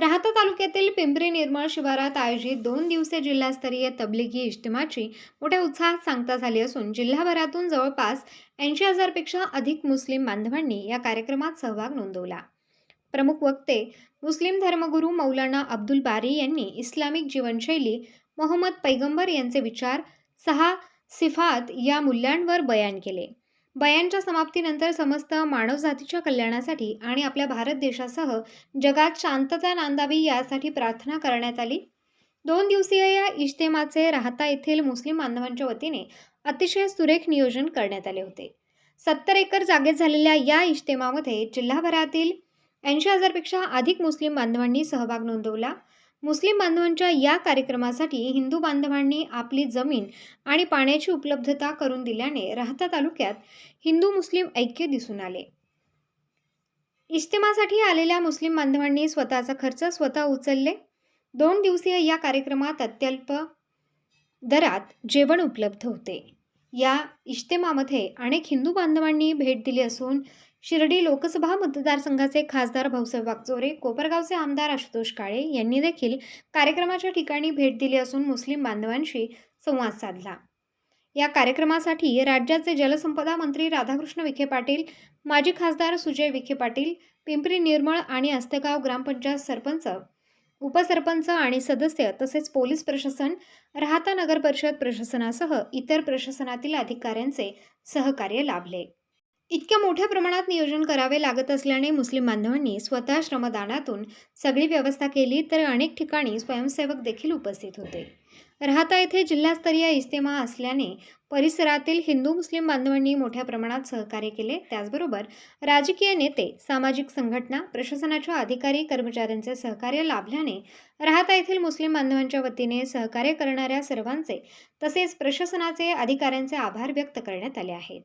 राहता तालुक्यातील पिंपरी निर्मळ शिवारात आयोजित दोन दिवसीय जिल्हास्तरीय तबलिगी इज्तिमाची मोठ्या उत्साहात सांगता झाली असून जिल्हाभरातून जवळपास ऐंशी हजारपेक्षा अधिक मुस्लिम बांधवांनी या कार्यक्रमात सहभाग नोंदवला. प्रमुख वक्ते मुस्लिम धर्मगुरू मौलाना अब्दुल बारी यांनी इस्लामिक जीवनशैली मोहम्मद पैगंबर यांचे विचार सहा सिफात या मूल्यांवर बयान केले. बयांच्या समाप्तीनंतर समस्त मानवजातीच्या कल्याणासाठी आणि आपल्या भारत देशासह जगात शांतता नांदावी यासाठी प्रार्थना करण्यात आली. दोन दिवसीय या इज्तेमाचे राहता येथील मुस्लिम बांधवांच्या वतीने अतिशय सुरेख नियोजन करण्यात आले होते. सत्तर एकर जागेत झालेल्या या इज्तेमामध्ये जिल्हाभरातील ऐंशी हजारपेक्षा अधिक मुस्लिम बांधवांनी सहभाग नोंदवला. मुस्लिम बांधवांच्या या कार्यक्रमासाठी हिंदू बांधवांनी आपली जमीन आणि पाण्याची उपलब्धता करून दिल्याने राहता तालुक्यात हिंदू मुस्लिम ऐक्य दिसून आले. इज्तिमासाठी आलेल्या मुस्लिम बांधवांनी स्वतःचा खर्च स्वतः उचलले. दोन दिवसीय या कार्यक्रमात अत्यल्प दरात जेवण उपलब्ध होते. या इज्तिमामध्ये अनेक हिंदू बांधवांनी भेट दिली असून शिर्डी लोकसभा मतदारसंघाचे खासदार भाऊसाहेब वागचोरे कोपरगावचे आमदार आशुतोष काळे यांनी देखील कार्यक्रमाच्या ठिकाणी भेट दिली असून मुस्लिम बांधवांशी संवाद साधला. या कार्यक्रमासाठी राज्याचे जलसंपदा मंत्री राधाकृष्ण विखे पाटील माजी खासदार सुजय विखे पाटील पिंपरी निर्मळ आणि अस्तगाव ग्रामपंचायत सरपंच उपसरपंच आणि सदस्य तसेच पोलीस प्रशासन राहता नगर परिषद प्रशासनासह इतर प्रशासनातील अधिकाऱ्यांचे सहकार्य लाभले. इतक्या मोठ्या प्रमाणात नियोजन करावे लागत असल्याने मुस्लिम बांधवांनी स्वतः श्रमदानातून सगळी व्यवस्था केली तर अनेक ठिकाणी स्वयंसेवक देखील उपस्थित होते. राहता येथे जिल्हास्तरीय इज्तेमा असल्याने परिसरातील हिंदू मुस्लिम बांधवांनी मोठ्या प्रमाणात सहकार्य केले. त्याचबरोबर राजकीय नेते सामाजिक संघटना प्रशासनाच्या अधिकारी कर्मचाऱ्यांचे सहकार्य लाभल्याने राहता येथील मुस्लिम बांधवांच्या वतीने सहकार्य करणाऱ्या सर्वांचे तसेच प्रशासनाचे अधिकाऱ्यांचे आभार व्यक्त करण्यात आले आहेत.